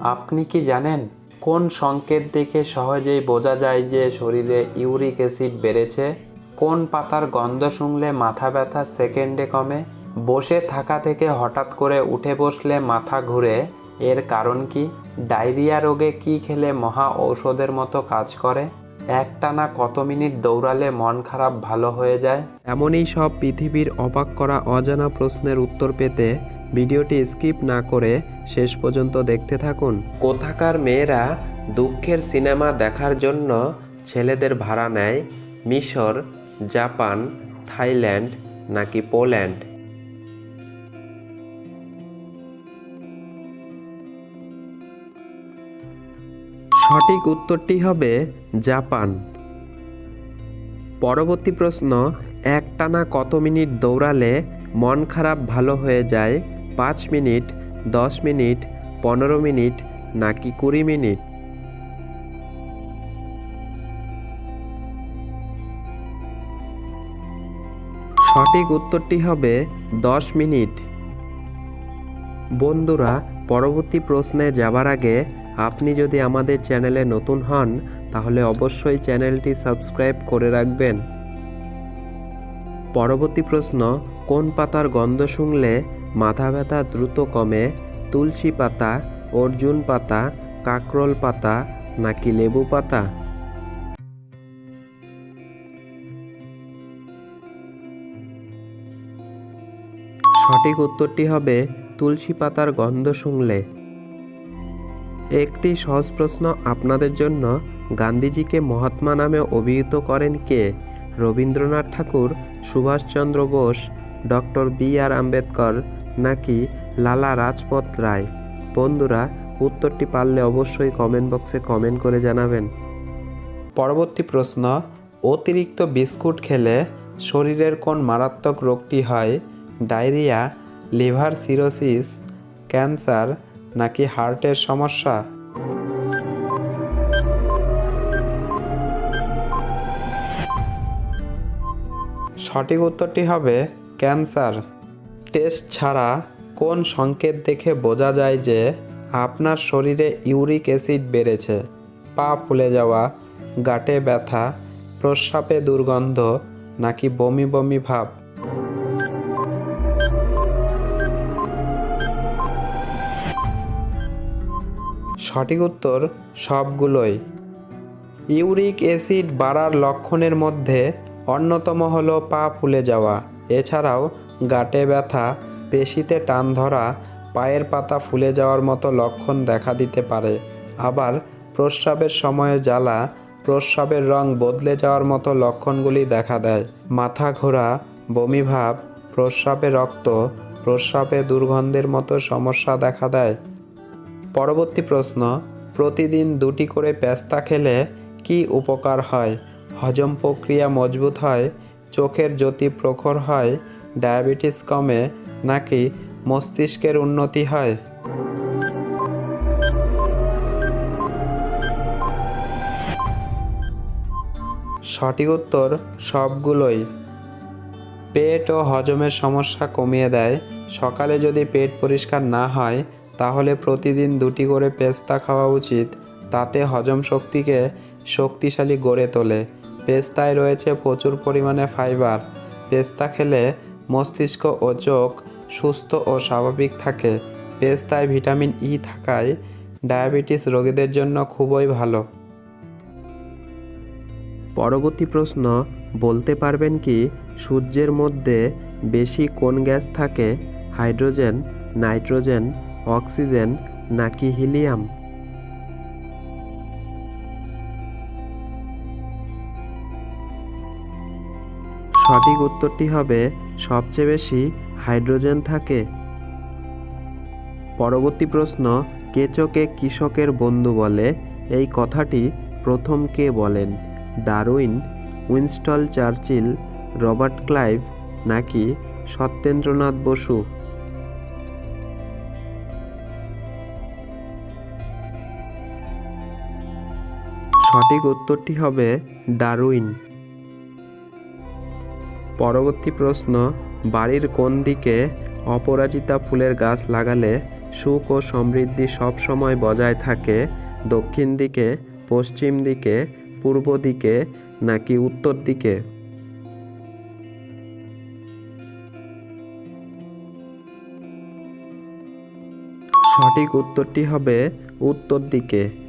আপনি কি জানেন কোন সংকেত দেখে সহজেই বোঝা যায় যে শরীরে ইউরিক অ্যাসিড বেড়েছে? কোন পাতার গন্ধ শুনলে মাথা ব্যথা সেকেন্ডে কমে? বসে থাকা থেকে হঠাৎ করে উঠে বসলে মাথা ঘুরে? এর কারণ কি? ডায়রিয়া রোগে কি খেলে মহা ঔষধের মতো কাজ করে? একটানা কত মিনিট দৌড়ালে মন খারাপ ভালো হয়ে যায়? এমনই সব পৃথিবীর অবাক করা অজানা প্রশ্নের উত্তর পেতে ভিডিওটি স্কিপ না করে শেষ পর্যন্ত দেখতে থাকুন। কোথাকার মেয়েরা দুঃখের সিনেমা দেখার জন্য ছেলেদের ভাড়া নেয় মিশর, জাপান, থাইল্যান্ড নাকি পোল্যান্ড? সঠিক উত্তরটি হবে জাপান। পরবর্তী প্রশ্ন, একটানা কত মিনিট দৌড়ালে মন খারাপ ভালো হয়ে যায়? পাঁচ মিনিট, দশ মিনিট, পনেরো মিনিট, নাকি কুড়ি মিনিট? সঠিক উত্তরটি হবে দশ মিনিট। বন্ধুরা, পরবর্তী প্রশ্নে যাবার আগে আপনি যদি আমাদের চ্যানেলে নতুন হন, তাহলে অবশ্যই চ্যানেলটি সাবস্ক্রাইব করে রাখবেন। পরবর্তী প্রশ্ন, কোন পাতার গন্ধ শুনলে মাথা ব্যথা দ্রুত কমে, তুলসী পাতা, অর্জুন পাতা, কাকরোল পাতা, নাকি লেবু পাতা? সঠিক উত্তরটি হবে তুলসী পাতার গন্ধ শুনলে। একটি সহজ প্রশ্ন আপনাদের জন্য। গান্ধীজিকে মহাত্মা নামে অভিহিত করেন কে? Rabindranath Thakur, Subhashchandra Bose, doctor B R Ambedkar নাকি লালা রাজপথ রায়? বন্ধুরা, উত্তরটি পারলে অবশ্যই কমেন্ট বক্সে কমেন্ট করে জানাবেন। পরবর্তী প্রশ্ন, অতিরিক্ত বিস্কুট খেলে শরীরের কোন মারাত্মক রোগটি হয়? ডায়রিয়া, লিভার সিরোসিস, ক্যান্সার নাকি হার্টের সমস্যা? সঠিক উত্তরটি হবে ক্যান্সার। টেস্ট ছাড়া কোন সংকেত দেখে বোঝা যায় যে আপনার শরীরে ইউরিক অ্যাসিড বেড়েছে? পা ফুলে যাওয়া, গাঁটে ব্যথা, প্রস্রাবে দুর্গন্ধ, নাকি বমি বমি ভাব? সঠিক উত্তর সবগুলোই। ইউরিক অ্যাসিড বাড়ার লক্ষণের মধ্যে অন্যতম হলো পা ফুলে যাওয়া। এছাড়াও গাঁটে ব্যথা, পেশিতে টান ধরা, পায়ের পাতা ফুলে যাওয়ার মতো লক্ষণ দেখা দিতে পারে। আবার প্রস্রাবের সময়ে জ্বালা, প্রস্রাবের রং বদলে যাওয়ার মতো লক্ষণগুলি দেখা দেয়। মাথা ঘোরা বমিভাব প্রস্রাবে রক্ত, প্রস্রাবে দুর্গন্ধের মতো সমস্যা দেখা দেয়। পরবর্তী প্রশ্ন, প্রতিদিন দুটি করে পেস্তা খেলে কি উপকার হয়? হজম প্রক্রিয়া মজবুত হয়? চোখের জ্যোতি প্রখর হয়? ডায়াবেটিস কমে নাকি মস্তিষ্কের উন্নতি হয়? সঠিক উত্তর সবগুলোই। পেট ও হজমের সমস্যা কমিয়ে দেয়। সকালে যদি পেট পরিষ্কার না হয়, তাহলে প্রতিদিন দুটি করে পেস্তা খাওয়া উচিত। তাতে হজম শক্তিকে শক্তিশালী গড়ে তোলে। পেস্তায় রয়েছে প্রচুর পরিমাণে ফাইবার। পেস্তা খেলে মস্তিষ্ক ও চোখ সুস্থ ও স্বাভাবিক থাকে। পেস্তায় ভিটামিন ই থাকায় ডায়াবেটিস রোগীদের জন্য খুবই ভালো। পরবর্তী প্রশ্ন, বলতে পারবেন কি সূর্যের মধ্যে বেশি কোন গ্যাস থাকে? হাইড্রোজেন, নাইট্রোজেন, অক্সিজেন নাকি হিলিয়াম? সঠিক উত্তরটি হবে, সবচেয়ে বেশি হাইড্রোজেন থাকে। পরবর্তী প্রশ্ন কেচোকে কৃষকের বন্ধু বলে? এই কথাটি প্রথম কে বলেন? Darwin, Winston Churchill, Robert Clive নাকি সত্যেন্দ্রনাথ বসু? সঠিক উত্তরটি হবে ডারউইন। পরবর্তী প্রশ্ন, বাড়ির কোন দিকে অপরাজিতা ফুলের গাছ লাগালে সুখ ও সমৃদ্ধি সবসময় বজায় থাকে? দক্ষিণ দিকে, পশ্চিম দিকে, পূর্ব দিকে, নাকি উত্তর দিকে? সঠিক উত্তরটি হবে উত্তর দিকে।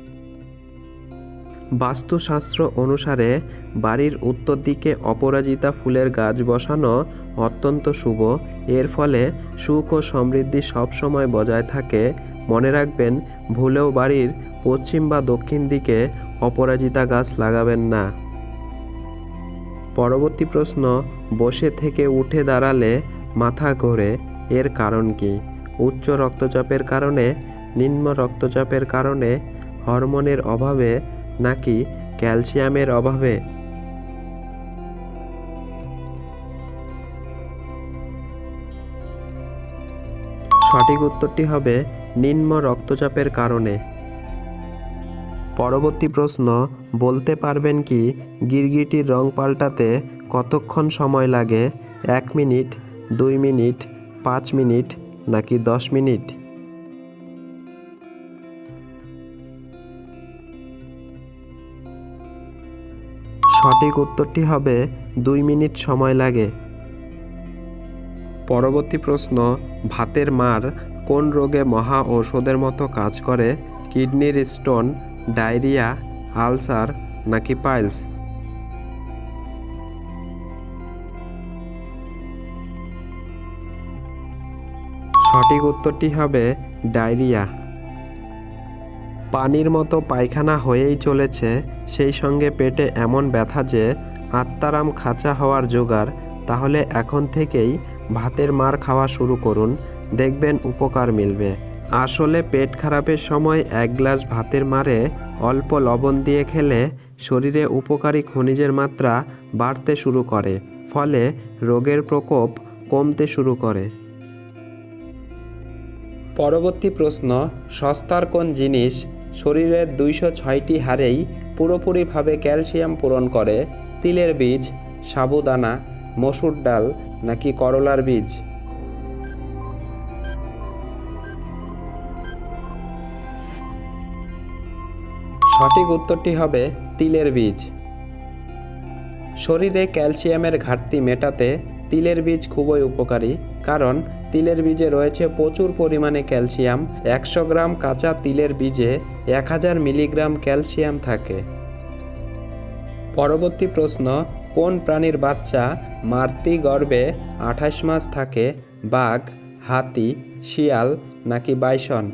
বাস্তুশাস্ত্র অনুসারে বাড়ির উত্তর দিকে অপরাজিতা ফুলের গাছ বসানো অত্যন্ত শুভ। এর ফলে সুখ ও সমৃদ্ধি সবসময় বজায় থাকে। মনে রাখবেন, ভুলেও বাড়ির পশ্চিম বা দক্ষিণ দিকে অপরাজিতা গাছ লাগাবেন না। পরবর্তী প্রশ্ন, বসে থেকে উঠে দাঁড়ালে মাথা ঘোরে, এর কারণ কি? উচ্চ রক্তচাপের কারণে, নিম্ন রক্তচাপের কারণে, হরমোনের অভাবে নাকি ক্যালসিয়ামের অভাবে? সঠিক উত্তরটি হবে নিম্ন রক্তচাপের কারণে। পরবর্তী প্রশ্ন, বলতে পারবেন কি গিরগিটির রং পাল্টাতে কতক্ষণ সময় লাগে? এক মিনিট, দুই মিনিট, পাঁচ মিনিট নাকি দশ মিনিট? সঠিক উত্তরটি হবে দুই মিনিট সময় লাগে। পরবর্তী প্রশ্ন, ভাতের মার কোন রোগে মহা ঔষধের মতো কাজ করে? কিডনির স্টোন, ডায়রিয়া, আলসার নাকি পাইলস? সঠিক উত্তরটি হবে ডায়রিয়া। পানির মতো পায়খানা হয়েই চলেছে, সেই সঙ্গে পেটে এমন ব্যথা যে আত্মারাম খাঁচা হওয়ার জোগাড়, তাহলে এখন থেকেই ভাতের মার খাওয়া শুরু করুন, দেখবেন উপকার মিলবে। আসলে পেট খারাপের সময় এক গ্লাস ভাতের মারে অল্প লবণ দিয়ে খেলে শরীরে উপকারী খনিজের মাত্রা বাড়তে শুরু করে, ফলে রোগের প্রকোপ কমতে শুরু করে। পরবর্তী প্রশ্ন, সস্তার কোন জিনিস শরীরের দুইশো ছয়টি হারেই পুরোপুরিভাবে ক্যালসিয়াম পূরণ করে, তিলের বীজ, সাবুদানা, মসুর ডাল নাকি করলার বীজ। সঠিক উত্তরটি হবে তিলের বীজ। শরীরে ক্যালসিয়ামের ঘাটতি মেটাতে তিলের বীজ খুবই উপকারী, কারণ তিলের বীজে রয়েছে প্রচুর পরিমাণে ক্যালসিয়াম। একশো গ্রাম কাঁচা তিলের বীজে এক হাজার মিলিগ্রাম ক্যালসিয়াম থাকে। পরবর্তী প্রশ্ন, কোন প্রাণীর বাচ্চা মাতৃ গর্ভে আঠাশ মাস থাকে? বাঘ, হাতি, শিয়াল নাকি বাইসন?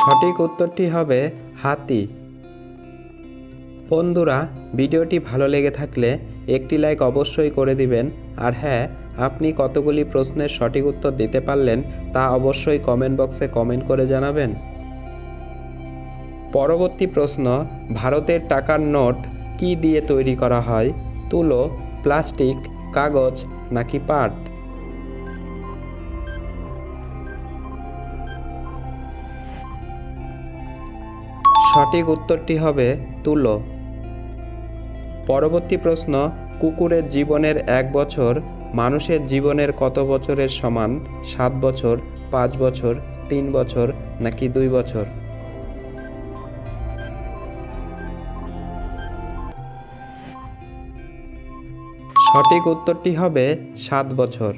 সঠিক উত্তরটি হবে হাতি। বন্ধুরা, ভিডিওটি ভালো লেগে থাকলে একটি লাইক অবশ্যই করে দিবেন। আর হ্যাঁ আপনি কতগুলি প্রশ্নের সঠিক উত্তর দিতে পারলেন তা অবশ্যই কমেন্ট বক্সে কমেন্ট করে জানাবেন। পরবর্তী প্রশ্ন, ভারতের টাকার নোট কি দিয়ে তৈরি করা হয়? তুলো, প্লাস্টিক, কাগজ নাকি পাট? সঠিক উত্তরটি হবে তুলো। পরবর্তী প্রশ্ন, কুকুরের জীবনের এক বছর, মানুষের জীবনের কত বছরের সমান, সাত বছর, পাঁচ বছর, তিন বছর, নাকি দুই বছর? সঠিক উত্তরটি হবে সাত বছর।